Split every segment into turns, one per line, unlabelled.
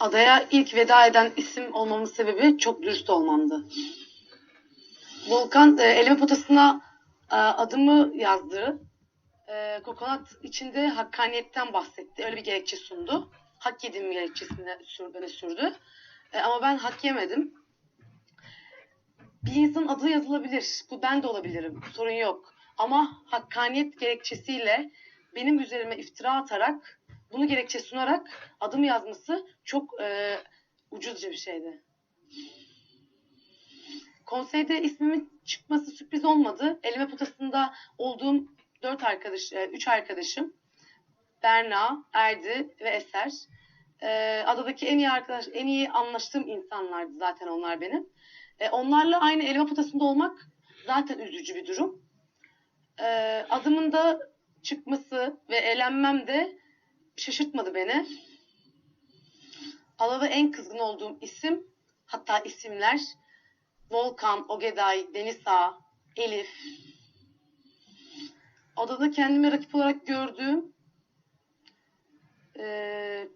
Adaya ilk veda eden isim olmamın sebebi çok dürüst olmamdı. Volkan e, eleme potasına e, adımı yazdı. E, kokonat içinde hakkaniyetten bahsetti. Öyle bir gerekçe sundu. Hak yediğim gerekçesini sürdü, öne sürdü. E, ama ben hak yemedim. Bir insanın adı yazılabilir. Bu ben de olabilirim. Sorun yok. Ama hakkaniyet gerekçesiyle benim üzerime iftira atarak, bunu gerekçe sunarak adımı yazması çok e, ucuzca bir şeydi. Konseyde ismimin çıkması sürpriz olmadı. Eleme potasında olduğum dört arkadaş, e, üç arkadaşım Berna, Erdi ve Eser. E, adadaki en iyi arkadaş, en iyi anlaştığım insanlardı zaten onlar benim. E, onlarla aynı eleme potasında olmak zaten üzücü bir durum. E, adımın da çıkması ve eğlenmem de şaşırtmadı beni. Adada en kızgın olduğum isim, hatta isimler Volkan, Ogeday, Denisa, Elif. Adada kendimi rakip olarak gördüğüm e,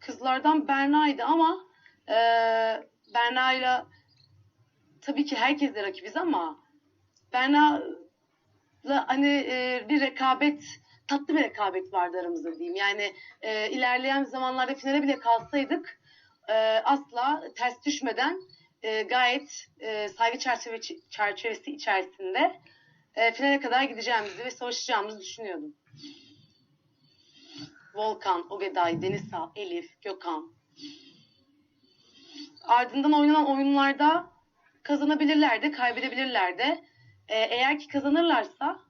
kızlardan Berna'ydı ama e, Berna'yla tabii ki herkesle rakibiz ama Berna'la hani e, bir rekabet, tatlı bir rekabet vardı aramızda diyeyim. Yani e, ilerleyen zamanlarda finale bile kalsaydık e, asla ters düşmeden e, gayet e, saygı çerçeve, çerçevesi içerisinde e, finale kadar gideceğimizi ve savaşacağımızı düşünüyordum. Volkan, Ogeday, Denisa, Elif, Gökhan. Ardından oynanan oyunlarda kazanabilirler de, kaybedebilirler de. E, eğer ki kazanırlarsa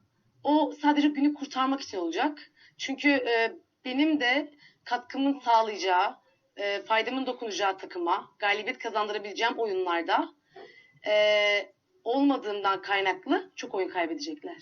o sadece günü kurtarmak için olacak. Çünkü e, benim de katkımın sağlayacağı, e, faydamın dokunacağı takıma, galibiyet kazandırabileceğim oyunlarda e, olmadığından kaynaklı çok oyun kaybedecekler.